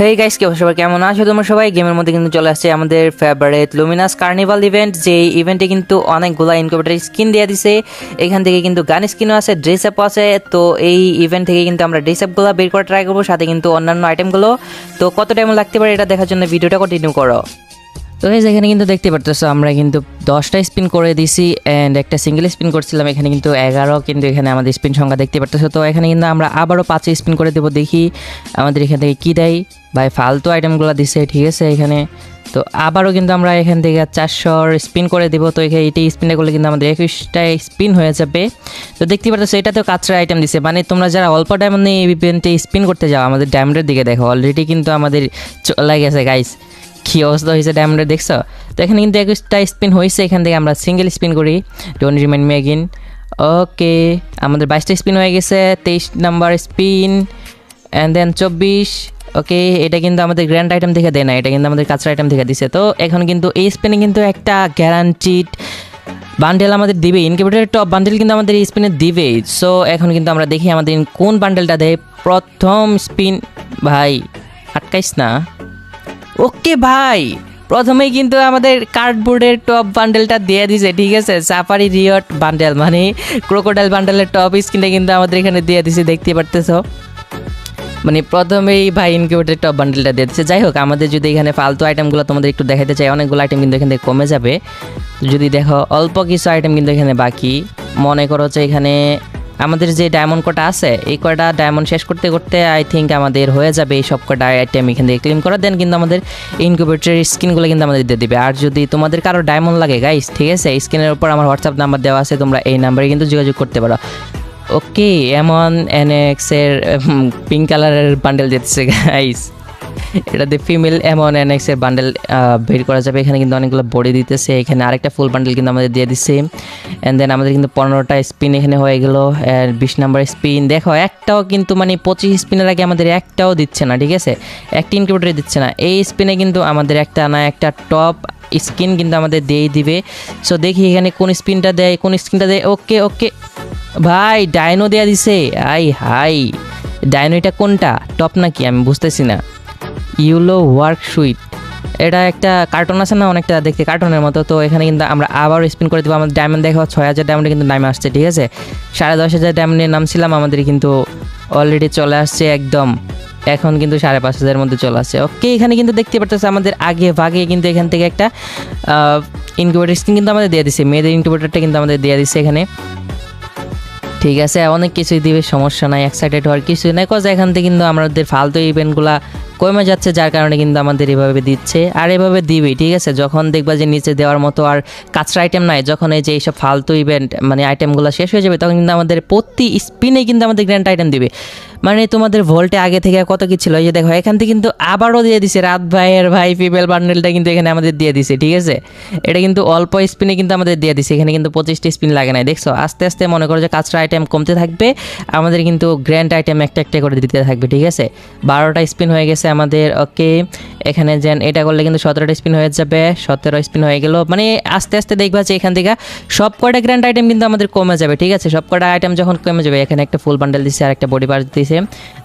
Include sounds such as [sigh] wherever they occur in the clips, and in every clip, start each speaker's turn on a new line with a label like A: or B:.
A: Hey guys কেউ সবাই কেমন আছো? তোমরা সবাই গেমের মধ্যে কিন্তু চলে আসছে আমাদের ফেভারিট লুমিনাস কার্নিভাল ইভেন্ট যে ইভেন্টে কিন্তু অনেকগুলা ইনকিউবেটার স্কিন দিয়ে দিছে। এখান থেকে কিন্তু গান স্কিনও আছে ড্রেস আপ আছে। তো এই ইভেন্ট থেকে কিন্তু আমরা ড্রেস আপগুলো বের করে ট্রাই করব, সাথে কিন্তু অন্যান্য আইটেমগুলো তো কত টাইম লাগতে পারে এটা দেখার জন্য ভিডিওটা কন্টিনিউ করো। তো যে এখানে কিন্তু দেখতে পারতেছো, আমরা কিন্তু দশটা স্পিন করে দিছি অ্যান্ড একটা সিঙ্গেল স্পিন করছিলাম, এখানে কিন্তু এগারো, কিন্তু এখানে আমাদের স্পিন সংখ্যা দেখতে পারতেছো। তো এখানে কিন্তু আমরা আবারও পাঁচে স্পিন করে দেবো, দেখি আমাদের এখান থেকে কী দেয়। ভাই, ফালতু আইটেমগুলো দিছে, ঠিক আছে এখানে। তো আবারও কিন্তু আমরা এখান থেকে চারশোর স্পিন করে দেবো, তো এখানে এইটি স্পিনটা করলে কিন্তু আমাদের একুশটা স্পিন হয়ে যাবে। তো দেখতে পাচ্ছ এটা তো কাঁচরা আইটেম দিছে। মানে তোমরা যারা অল্প ডায়মন্ড নিয়ে স্পিন করতে যাও, আমাদের ডায়মন্ডের দিকে দেখো অলরেডি কিন্তু আমাদের চলে গেছে গাইস কী অবস্থা হয়েছে ডায়মন্ডের দেখছ? তো এখানে কিন্তু একুশটা স্পিন হয়েছে, এখান থেকে আমরা সিঙ্গেল স্পিন করি। Don't remind me again okay আমাদের বাইশটা স্পিন হয়ে গেছে, তেইশ নাম্বার স্পিন অ্যান্ড দেন চব্বিশ। ওকে এটা কিন্তু আমাদের গ্র্যান্ড আইটেম থেকে দেয় না, এটা কিন্তু আমাদের কাঁচরা আইটেম থেকে দিছে। তো এখন কিন্তু এই স্পিনে কিন্তু একটা গ্যারান্টিড বান্ডেল আমাদের দিবে। ইনকিউবেটরের টপ বান্ডেল কিন্তু আমাদের এই স্পিনে দিবে। সো এখন কিন্তু আমরা দেখি আমাদের কোন বান্ডেলটা দেয়। প্রথম স্পিন ভাই, আটকাইস না। ওকে ভাই, প্রথমেই কিন্তু আমাদের কার্ডবোর্ডের টপ বান্ডেলটা দিয়ে দিছে, ঠিক আছে? সাফারি রিয়ট বান্ডেল মানে ক্রোকোডাইল বান্ডেলের টপ স্ক্রিনটা কিন্তু আমাদের এখানে দিয়ে দিছে, দেখতে পারতেছো? মানে প্রথমেই ভাই ইনকিউবেটর টপ বান্ডেলটা দিয়ে দিচ্ছে যাই হোক, আমাদের যদি এখানে ফালতু আইটেমগুলো তোমাদের একটু দেখাতে চাই, অনেকগুলো আইটেম কিন্তু এখান থেকে কমে যাবে। যদি দেখো, অল্প কিছু আইটেম কিন্তু এখানে বাকি। মনে করো যে এখানে আমাদের যে ডায়মন্ড কটা আছে, এই কটা ডায়মন্ড শেষ করতে করতে আই থিঙ্ক আমাদের হয়ে যাবে এই সব কটা আইটেম এখান থেকে ক্লেম করা। দেন কিন্তু আমাদের ইনকিউবেটরের স্ক্রিনগুলো কিন্তু আমাদের দিয়ে দেবে। আর যদি তোমাদের কারও ডায়মন্ড লাগে গাইস ঠিক আছে? স্ক্রিনের উপর আমার হোয়াটসঅ্যাপ নাম্বার দেওয়া আছে, তোমরা এই নাম্বারে কিন্তু যোগাযোগ করতে পারো। ওকে এমন এনএক্সের পিঙ্ক কালারের বান্ডেল যেতেছে গাইস এটাতে ফিমেল এমন এনএক্স এর বান্ডেল বের করা যাবে। এখানে কিন্তু অনেকগুলো বডি দিতেছে। এখানে আরেকটা ফুল বান্ডেল কিন্তু আমাদের দিয়ে দিচ্ছে অ্যান্ড দেন আমাদের কিন্তু পনেরোটা স্পিন এখানে হয়ে গেল। বিশ নাম্বার স্পিন দেখো, একটাও কিন্তু মানে পঁচিশ স্পিনের আগে আমাদের একটাও দিচ্ছে না, ঠিক আছে? একটা ইনকিউবেটরে দিচ্ছে না। এই স্পিনে কিন্তু আমাদের একটা না, একটা টপ স্কিন কিন্তু আমাদের দিয়েই দিবে। সো দেখি এখানে কোন স্পিনটা দেয়, কোন স্কিনটা দেয়। ওকে ওকে ভাই ডায়নো দেয়া দিছে। I, high. ডায়নো এটা কোনটা? টপ নাকি? আমি বুঝতেছি না। ইউলো ওয়ার্ক সুইট। এটা একটা কার্টুন আছে না, অনেকটা দেখতে কার্টুনের মতো। তো এখানে কিন্তু আমরা আবার স্পিন করে দেবো। আমাদের ডায়মন্ড দেখো ছয় হাজার ডায়মন্ডে কিন্তু ডায়মন্ড আসছে, ঠিক আছে? সাড়ে দশ হাজার ডায়মন্ডের নাম ছিলাম আমাদের কিন্তু অলরেডি চলে আসছে একদম। এখন কিন্তু সাড়ে পাঁচ হাজারের মধ্যে চলে আসছে। ওকে এখানে কিন্তু দেখতে পারতেছে আমাদের আগে ভাগে কিন্তু এখান থেকে একটা ইনকিউবেটার স্ক্রিন কিন্তু আমাদের দিয়ে দিছে। মেয়েদের ইনকিউবেটারটা কিন্তু আমাদের দিয়ে দিচ্ছে এখানে। ঠিক আছে, অনেক কিছুই দিবে, সমস্যা নাই এক্সাইটেড হওয়ার কিছু নাই। কজ এখান থেকে কিন্তু আমাদের ফালতু ইভেন্টগুলা কমে যাচ্ছে, যার কারণে কিন্তু আমাদের এভাবে দিচ্ছে। আর এভাবে দিবে, ঠিক আছে? যখন দেখবা যে নিচে দেওয়ার মতো আর কাঁচরা আইটেম নাই, যখন এই যে এইসব ফালতু ইভেন্ট মানে আইটেমগুলো শেষ হয়ে যাবে, তখন কিন্তু আমাদের প্রতি স্পিনে কিন্তু আমাদের গ্র্যান্ড আইটেম দিবে। মানে তোমাদের ভোল্টে আগে থেকে কত কি ছিল? এই যে দেখো, এখান থেকে কিন্তু আবারও দিয়ে দিছে। রাত ভাইয়ের ভাই ফিমেল বান্ডেলটা কিন্তু এখানে আমাদের দিয়ে দিছে, ঠিক আছে? এটা কিন্তু অল্প স্পিনে কিন্তু আমাদের দিয়ে দিছে। এখানে কিন্তু পঁচিশটি স্পিন লাগে নাই, দেখছ? আস্তে আস্তে মনে করো যে কাঁচরা আইটেম কমতে থাকবে, আমাদের কিন্তু গ্র্যান্ড আইটেম একটা একটা করে দিতে থাকবে, ঠিক আছে? বারোটা স্পিন হয়ে গেছে আমাদের, ওকে। এখানে যেন এটা করলে কিন্তু সতেরোটা স্পিন হয়ে যাবে, সতেরো স্পিন হয়ে গেল। মানে আস্তে আস্তে দেখবা যে এখান থেকে সব কটা গ্র্যান্ড আইটেম কিন্তু আমাদের কমে যাবে, ঠিক আছে? সব কটা আইটেম যখন কমে যাবে, এখানে একটা ফুল বান্ডেল দিচ্ছে আর একটা বডি পার্স দিছে।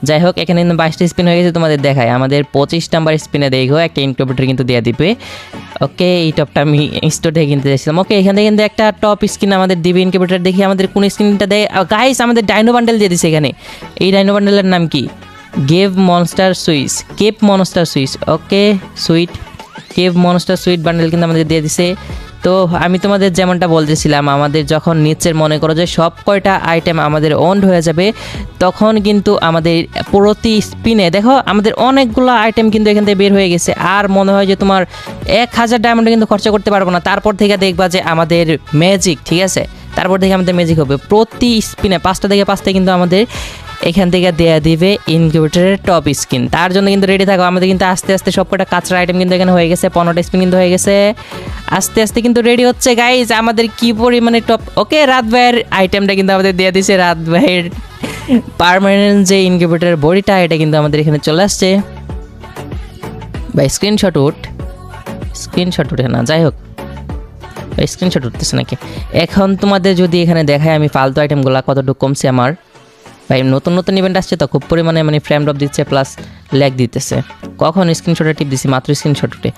A: যাই হোক, এখানে কিন্তু বাইশটা স্পিন হয়ে গেছে তোমাদের দেখায়। আমাদের পঁচিশ নাম্বার স্পিনে দেখো, একটা ইনকিউবেটর কিন্তু দিয়ে দিবে। ওকে, এই টপটা আমি স্টোর থেকে কিনতে চাইছিলাম। ওকে, এখান থেকে কিন্তু একটা টপ স্ক্রিন আমাদের দিবে ইনকিউবেটর দেখি, আমাদের কোন স্ক্রিনটা দেয়? গাইস আমাদের ডাইনো বান্ডেল দিয়ে দিছে এখানে। এই ডাইনো বান্ডেলের নাম কি? Cave monster suit cave monster suit okay suit cave monster suit bundle কিন্তু আমাদের দিয়ে দিছে। তো আমি তোমাদের যেমনটা বলতেছিলাম, আমাদের যখন নিচের মনে করো যে সব কয়টা আইটেম আমাদের ওন্ড হয়ে যাবে, তখন কিন্তু আমাদের প্রতি স্পিনে দেখো, আমাদের অনেকগুলো আইটেম কিন্তু এখান থেকে বের হয়ে গেছে। আর মনে হয় যে তোমার এক হাজার ডায়মন্ডে কিন্তু খরচা করতে পারব না। তারপর থেকে দেখবা যে আমাদের ম্যাজিক ঠিক আছে? তারপর থেকে আমাদের ম্যাজিক হবে। প্রতি স্পিনে পাঁচটা থেকে পাঁচটা কিন্তু আমাদের এখান থেকে দেয়া দিবে ইনকিউবেটরের টপ স্কিন তার জন্য কিন্তু রেডি থাকো। আমাদের কিন্তু আস্তে আস্তে সবকটা কাঁচরা আইটেম কিন্তু এখানে হয়ে গেছে, পনেরোটা স্পিন কিন্তু হয়ে গেছে। আস্তে আস্তে কিন্তু রেডি হচ্ছে গাইজ আমাদের কি পরিমাণে টপ ওকে, রাত ভাইয়ের আইটেমটা কিন্তু আমাদের দিয়ে দিছে, রাত ভাইয়ের পারমানেন্ট যে ইনকিউবেটরের বডিটা, এটা কিন্তু আমাদের এখানে চলে আসছে। বা স্ক্রিনশট উঠ। স্ক্রিনশট উঠে না, যাই হোক। স্ক্রিনশট উঠতেছে নাকি? এখন তোমাদের যদি এখানে দেখায় আমি ফালতু আইটেমগুলো কতটুকু কমছে আমার? ভাই, নতুন নতুন ইভেন্ট আসছে তো, খুব পরিমাণে মানে ফ্রেম ড্রপ দিচ্ছে প্লাস ল্যাগ দিতেছে। কখন স্ক্রিনশটে টিপ দিছি? মাত্র স্ক্রিনশটে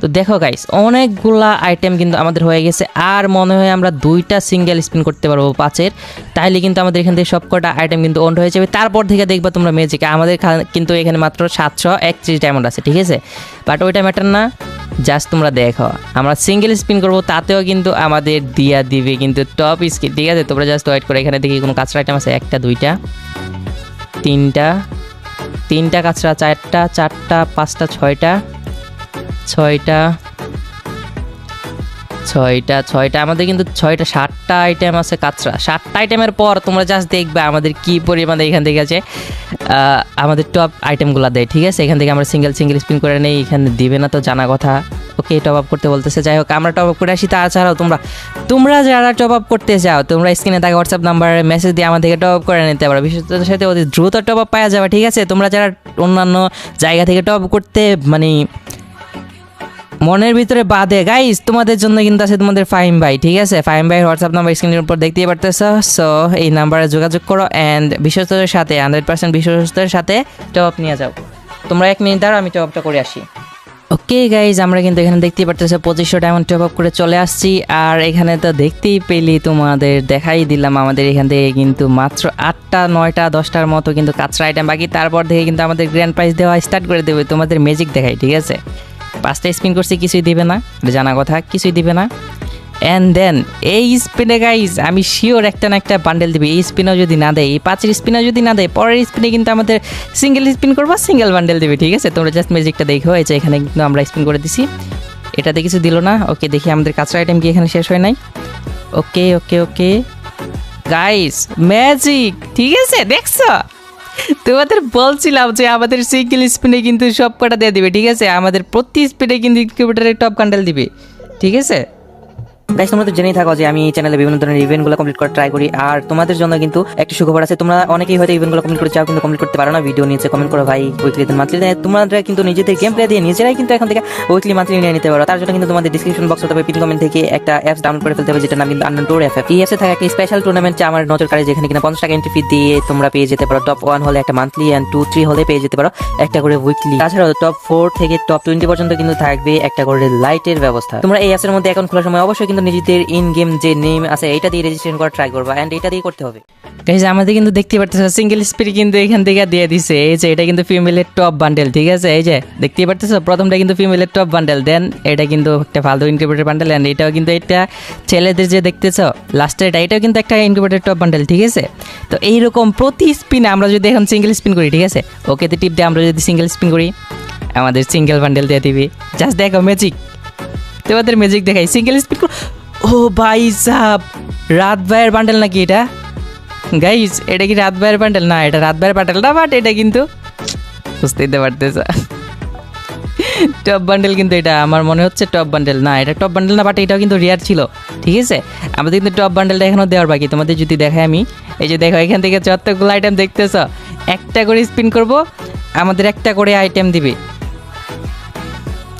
A: তো দেখো গাইস অনেকগুলা আইটেম কিন্তু আমাদের হয়ে গেছে। আর মনে হয় আমরা দুইটা সিঙ্গেল স্পিন করতে পারব পাঁচের। তাহলে কিন্তু আমাদের এখান থেকে সবকটা আইটেম কিন্তু অন হয়ে যাবে। তারপর থেকে দেখবা তোমরা ম্যাজিক আমাদের কিন্তু এখানে মাত্র সাতশো একত্রিশ ডায়মন্ড আছে, ঠিক আছে? বাট ওইটা ম্যাটার না। জাস্ট তোমরা দেখো। আমরা সিঙ্গেল স্পিন করব, তাতেও কিন্তু আমাদের দিয়া দিবে কিন্তু টপ স্কিল ঠিক আছে, তোমরা জাস্ট ওয়েট করে এখানে দেখি কোনো কাঁচরা আইটেম আছে? একটা, দুইটা, তিনটা তিনটা কাঁচরা, চারটা চারটা, পাঁচটা, ছয়টা ছয়টা ছয়টা ছয়টা, আমাদের কিন্তু ছয়টা, সাতটা আইটেম আছে কাঁচরা। সাতটা আইটেমের পর তোমরা জাস্ট দেখবে আমাদের কি পরিমাণে এখান থেকে আছে আমাদের টপ আইটেমগুলো দেয়, ঠিক আছে? এখান থেকে আমরা সিঙ্গেল সিঙ্গেল স্পিন করে নেই, এখানে দিবে না তো, জানা কথা। ওকে টপ আপ করতে বলতেছে। যাই হোক, আমরা টপ আপ করে আসি। তাছাড়াও তোমরা তোমরা যারা টপ আপ করতে চাও, তোমরা স্ক্রিনে থাকা হোয়াটসঅ্যাপ নাম্বারে মেসেজ দিয়ে আমাদেরকে টপ আপ করে নিতে পারো। বিশেষত সাথে অতি দ্রুত টপ আপ পাওয়া যাবে, ঠিক আছে? তোমরা যারা অন্যান্য জায়গা থেকে টপ করতে মানে মনের ভিতরে বাদে। গাইস তোমাদের জন্য কিন্তু আছে তোমাদের ফাইম ভাই, ঠিক আছে? ফাইম ভাই হোয়াটসঅ্যাপ নাম্বার স্ক্রিনের উপর দেখতেই পারতেছ। সো এই নাম্বারে যোগাযোগ করো অ্যান্ড বিশ্বস্তদের সাথে হান্ড্রেড পার্সেন্ট বিশ্বস্তদের সাথে টপ নিয়ে যাও। তোমরা এক মিনিট দাঁড়াও, আমি টপটা করে আসি। ওকে গাইজ আমরা কিন্তু এখানে দেখতেই পারতেছি পঁচিশশো ডায়মন্ড টপ আপ করে চলে আসছি। আর এখানে তো দেখতেই পেলি, তোমাদের দেখাই দিলাম আমাদের এখান থেকে কিন্তু মাত্র আটটা, নয়টা, দশটার মতো কিন্তু কাঁচরা আইটেম বাকি। তারপর থেকে কিন্তু আমাদের গ্র্যান্ড প্রাইজ দেওয়া স্টার্ট করে দেবে, তোমাদের ম্যাজিক দেখাই, ঠিক আছে? পাঁচটা স্পিন করছি, কিছুই দিবে না। জানা কথা, কিছুই দিবে না। অ্যান্ড দেন এই স্পিনে গাইজ আমি শিওর একটা না একটা বান্ডেল দিবে। এই স্পিনও যদি না দেয়, এই পাঁচের স্পিনও যদি না দেয়, পরের স্পিনে কিন্তু আমাদের সিঙ্গেল স্পিন করব সিঙ্গেল বান্ডেল দিবে, ঠিক আছে? তোমরা জাস্ট ম্যাজিকটা দেখো যে এখানে কিন্তু আমরা স্পিন করে দিছি। এটাতে কিছু দিল না। ওকে দেখি আমাদের কাঁচরা আইটেম কি এখানে শেষ হয় নাই। ওকে ওকে ওকে গাইস ম্যাজিক ঠিক আছে? দেখছ? তোমাদের বলছিলাম যে আমাদের সিঙ্গেল স্পিনে কিন্তু সব কটা দিয়ে দিবে, ঠিক আছে? আমাদের প্রতি স্পিনে কিন্তু ইনকিউবেটারে টপ কান্ডাল দিবে, ঠিক আছে? গাইস তোমরা তো জেনেই থাকো যে আমি চ্যানেলে বিভিন্ন ধরনের ইভেন্টগুলো কমপ্লিট করার ট্রাই করি। আর তোমাদের জন্য কিন্তু একটা সুখবর আছে। তোমরা অনেকেই হয়তো ইভেন্টগুলো কমপ্লিট করে চাও কিন্তু কমপ্লিট করতে পারো না। ভিডিও নিচে কমেন্ট করো ভাই উইকলি মান্থলি তোমরা কিন্তু নিজেদের গেম প্লে দিয়ে নিজেরাই কিন্তু এখন থেকে উইকলি মান্থলি নিয়ে নিতে পারো। তার জন্য কিন্তু তোমাদের ডিসক্রিপশন বক্স অথবা পিন কমেন্ট থেকে একটা অ্যাপস ডাউনলোড করে ফেলতে হবে যেটা নাম কিন্তু আন্ডার টোর অ্যাপ এই অ্যাপসে থাকা একটা স্পেশাল টুর্নামেন্ট আমার নজর কাড়ে, যেখানে কিনা পঞ্চাশ টাকা এন্ট্রি ফি দিয়ে তোমরা পেয়ে যেতে পারো। টপ ওয়ান হলে একটা মান্থলি অ্যান্ড টু থ্রি হলে পেয়ে যেতে পারো একটা করে উইকলি তাছাড়াও টপ ফোর থেকে টপ টোয়েন্টি পর্যন্ত কিন্তু থাকবে একটা করে লাইটের ব্যবস্থা। তোমরা এই অ্যাপসের মধ্যে এখন খোলার সময় অবশ্যই কিন্তু নিজেদের ইন গেম যে নেম আছে এটা দিয়ে রেজিস্ট্রেশন করা ট্রাই করবা অ্যান্ড এটা দিয়ে করতে হবে। গাইজ আমাদের কিন্তু দেখতে পারতেছো সিঙ্গেল স্পিড কিন্তু এখান থেকে দিয়ে দিছে। এই যে, এটা কিন্তু ফিমেলের টপ বান্ডেল ঠিক আছে? এই যে দেখতে পারতেছো? প্রথমটা কিন্তু ফিমেলের টপ বান্ডেল দেন এটা কিন্তু একটা ফালতু ইনকিউবেটর বান্ডেল অ্যান্ড এটাও কিন্তু এটা ছেলেদের যে দেখতেছো লাস্টের এটা, এটাও কিন্তু একটা ইনকিউবেটর টপ বান্ডেল ঠিক আছে? তো এইরকম প্রতি স্পিনে আমরা যদি এখন সিঙ্গেল স্পিন করি, ঠিক আছে? ওকেতে টিপ দিয়ে আমরা যদি সিঙ্গেল স্পিন করি, আমাদের সিঙ্গেল বান্ডেল দিয়ে দিবি। জাস্ট দেখো ম্যাজিক তোমাদের ম্যাজিক দেখাই। সিঙ্গেল স্পিড ও ভাই সাহ রাত ভাইয়ের বান্ডেল নাকি এটা? গাইজ এটা কি রাত ভাইয়ের বান্ডেল না, এটা রাত ভাইয়ের বান্ডেল না বাট এটা কিন্তু বুঝতেই তো পারতেছ। টপ বান্ডেল কিন্তু এটা, আমার মনে হচ্ছে টপ বান্ডেল না, এটা টপ বান্ডেল না বাট এটাও কিন্তু রেয়ার ছিল, ঠিক আছে? আমাদের কিন্তু টপ বান্ডেলটা এখনও দেওয়ার বাকি, তোমাদের যদি দেখাই আমি। এই যে দেখো, এখান থেকে যতগুলো আইটেম দেখতেছ, একটা করে স্পিন করব, আমাদের একটা করে আইটেম দিবে।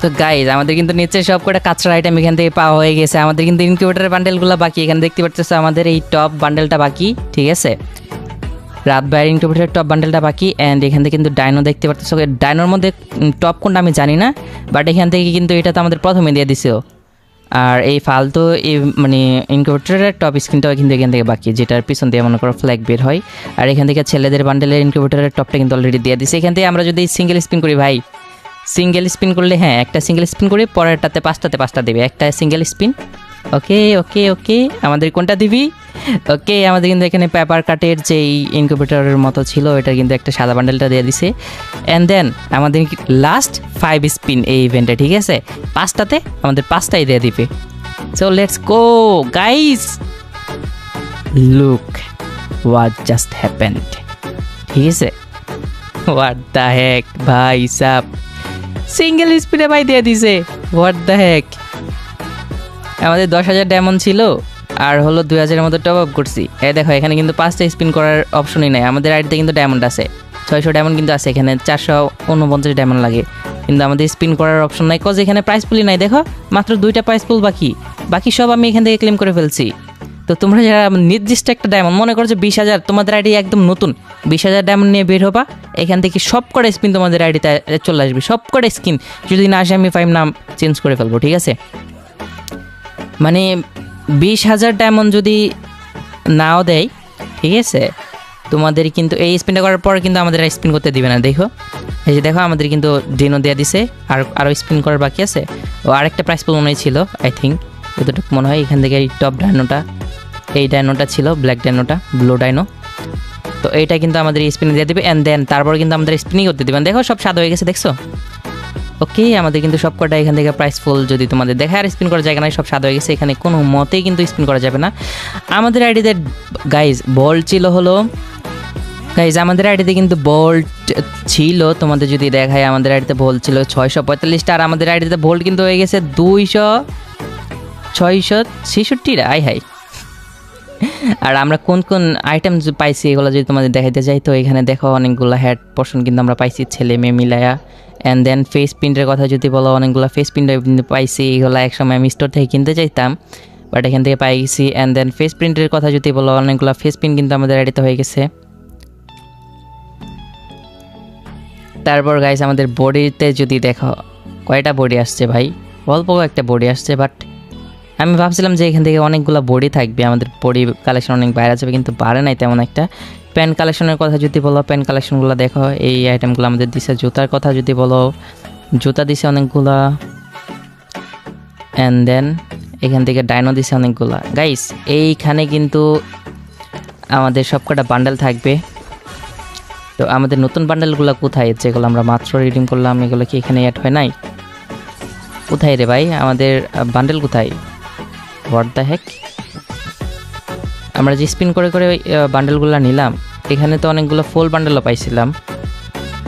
A: তো গাইজ আমাদের কিন্তু নিচে সব কটা কাঁচরা আইটেম এখান থেকে পাওয়া হয়ে গেছে। আমাদের কিন্তু ইনকিউবেটারের বান্ডেলগুলো বাকি। এখানে দেখতে পাচ্ছ আমাদের এই টপ বান্ডেলটা বাকি, ঠিক আছে? রাত বাইরে ইনকিউবেটারের টপ বান্ডেলটা বাকি অ্যান্ড এখান থেকে কিন্তু ডাইনো দেখতে পাচ্ছ ডাইনোর মধ্যে টপ কোনটা আমি জানি না বাট এখান থেকে কিন্তু এটা তো আমাদের প্রথমে দিয়ে দিছে আর এই ফালতু এই মানে ইনকিউবেটারের টপ স্ক্রিনটাও কিন্তু এখান থেকে বাকি, যেটার পিছন দিয়ে মনে করো ফ্ল্যাগ বের হয়। আর এখান থেকে ছেলেদের বান্ডেলের ইনকিউবেটারের টপটা কিন্তু অলরেডি দিয়ে দিছে। এখান থেকে আমরা যদি সিঙ্গেল স্পিন করি ভাই সিঙ্গেল স্পিন করলে হ্যাঁ একটা সিঙ্গেল স্পিন করে পরেরটাতে পাঁচটাতে পাঁচটা দেবে। একটা সিঙ্গেল স্পিন ওকে ওকে ওকে, আমাদের কোনটা দিবি? ওকে, আমাদের কিন্তু এখানে পেপার কাটের যে ইনকিউবেটরের মতো ছিল এটা কিন্তু একটা সাদা বান্ডেলটা দিয়ে দিছে। অ্যান্ড দেন আমাদের লাস্ট ফাইভ স্পিন এই ইভেন্টে ঠিক আছে? পাঁচটাতে আমাদের পাঁচটাই দিয়ে দিবে। So let's go guys look what just happened ঠিক আছে? হোয়াট দ্য হ্যাক ভাই সাপ সিঙ্গেল স্পিনে ভাই দিয়ে দিছে। হোয়াট দ্য হ্যাক আমাদের দশ হাজার ডায়মন্ড ছিল, আর হলো দুই হাজারের মতো টপ আপ করছি। এই দেখো, এখানে কিন্তু পাঁচটা স্পিন করার অপশনই নাই। আমাদের আইডিতে কিন্তু ডায়মন্ড আছে। ছয়শো ডায়মন্ড কিন্তু আছে, এখানে চারশো উনপঞ্চাশ ডায়মন্ড লাগে। কিন্তু আমাদের স্পিন করার অপশন নাই। কজ এখানে প্রাইস পুলি নাই, দেখো। মাত্র দুইটা প্রাইস পুল বাকি। বাকি সব আমি এখান থেকে ক্লেম করে ফেলছি। তো তোমরা যারা নির্দিষ্ট একটা ডায়মন্ড মনে করো যে বিশ হাজার, তোমাদের আইডি একদম নতুন, বিশ হাজার ডায়মন্ড নিয়ে বের হবা, এখান থেকে সব কটা স্পিন তোমাদের আইডিতে চলে আসবে। সব কটা স্কিন যদি না আসে আমি ফাইভ নাম চেঞ্জ করে ফেলব, ঠিক আছে? মানে বিশ হাজার ডায়মন্ড যদি নাও দেয়, ঠিক আছে? তোমাদের কিন্তু এই স্পিনটা করার পর কিন্তু আমাদের স্পিন করতে দিবে না, দেখো। এই যে দেখো, আমাদের কিন্তু ডেনো দেওয়া দিছে, আর আরও স্পিন করার বাকি আছে। ও আরেকটা প্রাইস পুল মনে ছিল আই থিঙ্ক যতটুকু মনে হয়, এখান থেকে এই টপ ডায়নোটা এই ডায়নোটা ছিল ব্ল্যাক ডায়নোটা ব্লু ডায়নো। তো এইটা কিন্তু আমাদের স্পিনে দিয়ে দিবে অ্যান্ড দেন তারপর কিন্তু আমাদের স্পিনিং করতে দিবেন দেখো, সব সাদা হয়ে গেছে, দেখছ? ওকে আমাদের কিন্তু সব কটা এখান থেকে প্রাইস ফুল যদি তোমাদের দেখে আর স্পিন করা জায়গা নাই, সব সাদা হয়ে গেছে। এখানে কোনো মতেই কিন্তু স্পিন করা যাবে না। আমাদের আইডিতে গাইজ বল ছিল হলো গাইজ আমাদের আইডিতে কিন্তু ভোল্ট ছিল। তোমাদের যদি দেখায়, আমাদের আইডিতে ভোল্ট ছিল ছয়শো পঁয়তাল্লিশটা, আর আমাদের আইডিতে ভোল্ট কিন্তু হয়ে গেছে দুইশো, ছয়শো ছেষট্টি আই হাই আর আমরা কোন কোন আইটেম পাইছি, এগুলো যদি তোমাদের দেখাইতে যাই, তো এখানে দেখো অনেকগুলো হেড পোর্শন কিন্তু আমরা পাইছি, ছেলে মেয়ে মিলায়া। অ্যান্ড দেন ফেস প্রিন্টের কথা যদি বলো, অনেকগুলো ফেস প্রিন্ট পাইছি, এগুলো একসময় আমি স্টোর থেকে কিনতে চাইতাম বাট এখান থেকে পাই গেছি। অ্যান্ড দেন ফেস প্রিন্টের কথা যদি বলো, অনেকগুলো ফেস প্রিন্ট কিন্তু আমাদের আইডিতে হয়ে গেছে। তারপর গাইস আমাদের বডিতে যদি দেখো, কয়টা বডি আসছে ভাই? অল্প একটা বডি আসছে বাট আমি ভাবছিলাম যে এখান থেকে অনেকগুলো বডি থাকবে, আমাদের বডি কালেকশন অনেক বাইরে যাবে কিন্তু বাড়ে নাই তেমন একটা। প্যান কালেকশনের কথা যদি বলো প্যান কালেকশনগুলো দেখো, এই আইটেমগুলো আমাদের দিছে, জুতার কথা যদি বলো, জুতা দিছে অনেকগুলা অ্যান্ড দেন এখান থেকে ডাইনো দিছে অনেকগুলা। গাইস এইখানে কিন্তু আমাদের সবকটা বান্ডেল থাকবে। তো আমাদের নতুন বান্ডেলগুলো কোথায়? যেগুলো আমরা মাত্র রিডিং করলাম, এগুলো কি এখানে অ্যাড হয় নাই? কোথায় রে ভাই? আমাদের বান্ডেল কোথায়? হোয়াট দ্য হ্যাক আমরা যে স্পিন করে করে ওই বান্ডেলগুলো নিলাম, এখানে তো অনেকগুলো ফুল বান্ডেলও পাইছিলাম।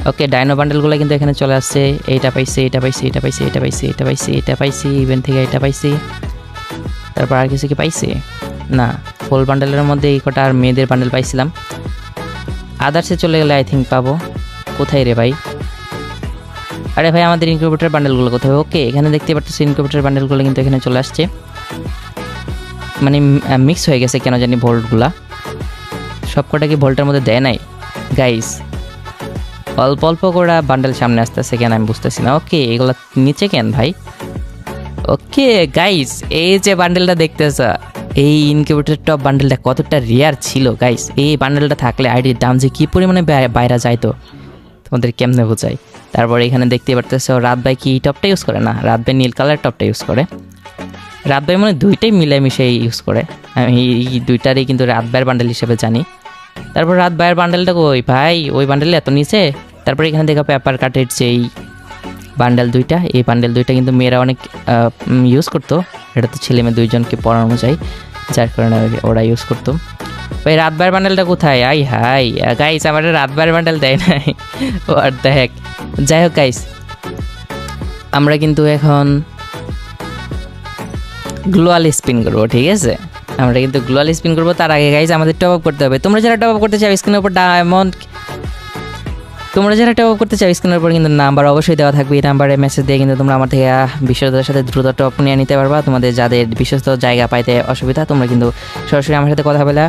A: ওকে ডাইনো বান্ডেলগুলো কিন্তু এখানে চলে আসছে। এইটা পাইছি এটা পাইছি এটা পাইছি এটা পাইছি এটা পাইছি এটা পাইছি ইভেন্ট থেকে এটা পাইছি। তারপর আর কিছু কি পাইছি? না ফুল বান্ডেলের মধ্যে এই কটা আর মেয়েদের বান্ডেল পাইছিলাম। আদার্সে চলে গেলে আই থিঙ্ক পাবো। কোথায় রে ভাই? আরে ভাই, আমাদের ইনকিউবেটর বান্ডেলগুলো কোথায়? ওকে এখানে দেখতে পাচ্ছি ইনকিউবেটর বান্ডেলগুলো কিন্তু এখানে চলে আসছে। মানে মিক্স হয়ে গেছে কেন জানি ভোল্টগুলা সব কটা কি ভোল্টের মধ্যে দেয় নাই। গাইস অল্প অল্প করে বান্ডেল সামনে আসতেছে কেন আমি বুঝতেছি না। ওকে এগুলো নিচে কেন ভাই? ওকে গাইস এই যে বান্ডেলটা দেখতেছ, এই ইনকিউবেটর টপ বান্ডেলটা কতটা রেয়ার ছিল গাইস এই বান্ডেলটা থাকলে আইডির দাম যে কী পরিমাণে বাই- বাইরে যাইতো তোমাদের কেমনে বোঝাই তারপর এখানে দেখতে পারতেছো, রাত ভাই কি টপটা ইউজ করে? না, রাত ভাই নীল কালার টপটা ইউজ করে। রাত ভাই মানে দুইটাই মিলে মিশে ইউজ করে। আমি এই দুইটারই কিন্তু রাত ভাইয়ের বান্ডেল হিসেবে জানি। তারপর রাত ভাইয়ের বান্ডেলটা ওই ভাই, ওই বান্ডেল এত নিচে? তারপর এখানে দেখা পেপার কাটের যেই বান্ডেল দুইটা, এই বান্ডেল দুইটা কিন্তু মেয়েরা অনেক ইউজ করতো। এটা তো ছেলে মেয়ে দুইজনকে পড়ানো যায়, যার কারণে ওরা ইউজ করতো। ভাই রাতবার বান্ডেলটা কোথায়? আই হাই গাইস আমার রাত রাতবার বান্ডেল দেয় নাই। [laughs] আর দেখ যাই হোক গাইস আমরা কিন্তু এখন গ্লোয়াল স্পিন করব, ঠিক আছে? আমরা কিন্তু গ্লোয়াল স্পিন করব, তার আগে গাইস আমাদের টপ আপ করতে হবে। তোমরা যারা টপ আপ করতে চাও স্ক্রিনের উপর ডায়মন্ড তোমরা যারা টপ আপ করতে চাও স্ক্রিনের উপর কিন্তু নাম্বার অবশ্যই দেওয়া থাকবে। এই নাম্বারে মেসেজ দিয়ে কিন্তু তোমরা আমার থেকে বিশ্বস্ততার সাথে দ্রুত টপ নিয়ে নিতে পারবা। তোমাদের যাদের বিশ্বস্ত জায়গা পাইতে অসুবিধা, তোমরা কিন্তু সরাসরি আমার সাথে কথা বলে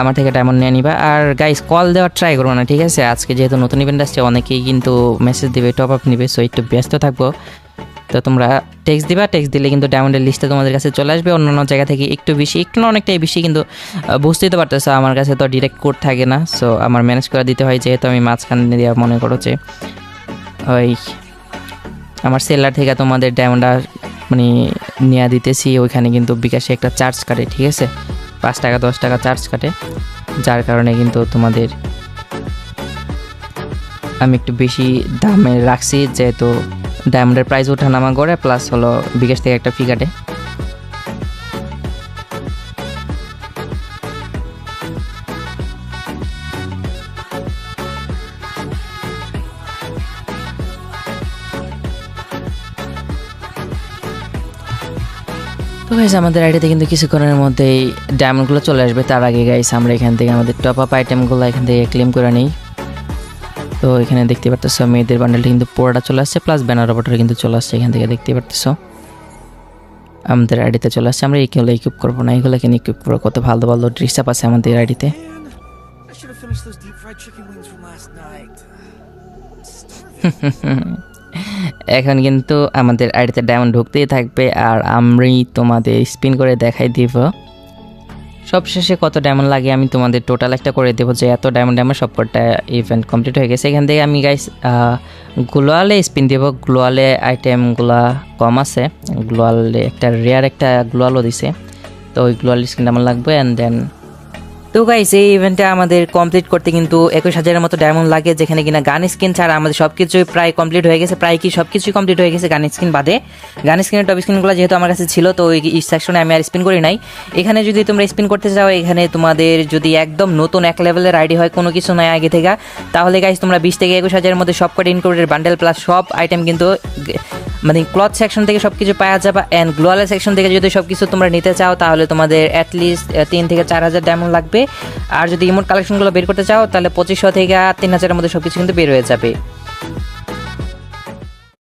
A: আমার থেকে ডায়মন্ড নিয়ে নিবা। আর গাইস কল দেওয়ার ট্রাই করব না, ঠিক আছে? আজকে যেহেতু নতুন ইভেন্ট আসছে, অনেকেই কিন্তু মেসেজ দিবে টপ আপ নিবে সো একটু ব্যস্ত থাকব। তো তোমরা টেক্সট দিবা টেক্সট দিলে কিন্তু ডায়মন্ডের লিস্টে তোমাদের কাছে চলে আসবে। অন্যান্য জায়গা থেকে একটু বেশি, একটু অনেকটাই বেশি কিন্তু বুঝতেই তো পারতেছো আমার কাছে তো ডিরেক্ট কোড থাকে না। সো আমার ম্যানেজ করে দিতে হয় যেহেতু আমি মাঝখানে দিয়ে মনে করো যে, ওই আমার সেলার থেকে তোমাদের ডায়মন্ডটা মানে নেওয়া দিতেছি, ওইখানে কিন্তু বিকাশে একটা চার্জ কাটে, ঠিক আছে? পাঁচ টাকা, দশ টাকা চার্জ কাটে। যার কারণে কিন্তু তোমাদের আমি একটু বেশি দামে রাখছি, যেহেতু ডায়মন্ডের প্রাইস ওঠানামা করে প্লাস হলো বিকাশ থেকে একটা ফি কাটে। আমাদের আইডিতে কিন্তু কিছুক্ষণের মধ্যেই ডায়মন্ডগুলো চলে আসবে। তার আগে গাইস আমরা এখান থেকে আমাদের টপ আপ আইটেমগুলো এখান থেকে ক্লেম করে নিই। তো এখানে দেখতে পারতেছো মেয়েদের বান্ডেলটা কিন্তু পুরোটা চলে আসছে প্লাস ব্যানার অপারটা কিন্তু চলে আসছে এখান থেকে দেখতে পারতেছো আমাদের আইডিতে চলে আসছে, আমরা এইগুলো ইকুইপ করব না এগুলো কিনে ইকুইপ করব, কত ভালো ভালো ড্রেস আপ আছে আমাদের আইডিতে. [laughs] এখন কিন্তু আমাদের আইডিতে ডায়মন্ড ঢুকতেই থাকবে, আর আমি তোমাদের স্পিন করে দেখাই দিব সবশেষে কত ডায়মন্ড লাগে আমি তোমাদের টোটাল একটা করে দেবো যে এত ডায়মন্ড আমার সবকটা ইভেন্ট কমপ্লিট হয়ে গেছে। এখান থেকে আমি গাইস গ্লোয়ালে স্পিন দেবো। গ্লোয়ালে আইটেমগুলা কম আছে। গ্লোয়ালে একটা রেয়ার একটা গ্লোয়ালও দিছে। তো ওই গ্লোয়াল স্কিন আমার লাগবে অ্যান্ড দেন তো গাইস এই ইভেন্টটা আমাদের কমপ্লিট করতে কিন্তু একুশ হাজারের মতো ডায়মন্ড লাগে, যেখানে কিনা গান স্কিন ছাড়া আমাদের সব কিছুই প্রায় কমপ্লিট হয়ে গেছে, প্রায় কি সব কিছুই কমপ্লিট হয়ে গেছে গান স্কিন বাদে। গান স্কিনের টপ স্কিনগুলো যেহেতু আমার কাছে ছিল, তো ওই সেকশনে আমি আর স্পিন করি নাই। এখানে যদি তোমরা স্পিন করতে চাও, এখানে তোমাদের যদি একদম নতুন এক লেভেলের আইডি হয়, কোনো কিছু নাই আগে থেকে, তাহলে গাইস তোমরা বিশ থেকে একুশ হাজারের মধ্যে সব কটা ইনক্লুডেড বান্ডেল প্লাস সব আইটেম কিন্তু মানে ক্লথ সেকশন থেকে সব কিছু পাওয়া যাবে অ্যান্ড গ্লোয়াল সেকশন থেকে যদি সব কিছু তোমরা নিতে চাও, তাহলে তোমাদের অ্যাটলিস্ট তিন থেকে চার হাজার ডায়মন্ড লাগবে। আর যদি ইমোট কালেকশনগুলো বের করতে চাও, তাহলে পঁচিশশো থেকে তিন হাজারের মধ্যে সব কিছু কিন্তু বের হয়ে যাবে।